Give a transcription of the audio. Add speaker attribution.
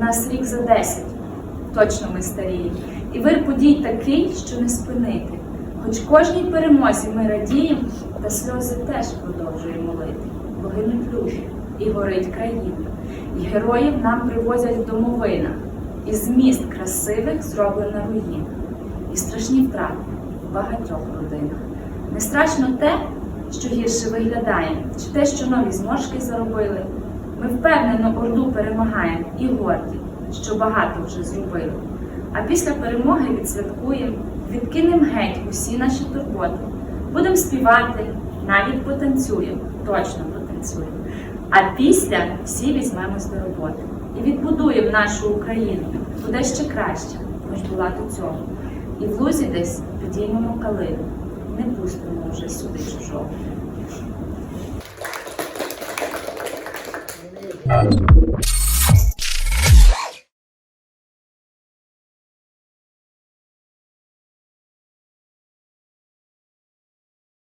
Speaker 1: Нас рік за десять, точно ми старіємо. І вир подій такий, що не спинити. Хоч кожній перемозі ми радіємо, та сльози теж продовжуємо лити. Бо гинуть люди, і горить країна. І героїв нам привозять в домовинах, і з міст красивих зроблена руїна, і страшні втрати в багатьох родинах. Не страшно те, що гірше виглядає, чи те, що нові зморшки заробили. Ми впевнено орду перемагаємо і горді, що багато вже зробили. А після перемоги відсвяткуємо, відкинемо геть усі наші турботи. Будемо співати, навіть потанцюємо, точно потанцюємо. А після всі візьмемось до роботи і відбудуємо нашу Україну, буде ще краще, ніж була до цього. І в лузі десь підіймемо калину, не пустимо вже сюди чужого.
Speaker 2: Thank you.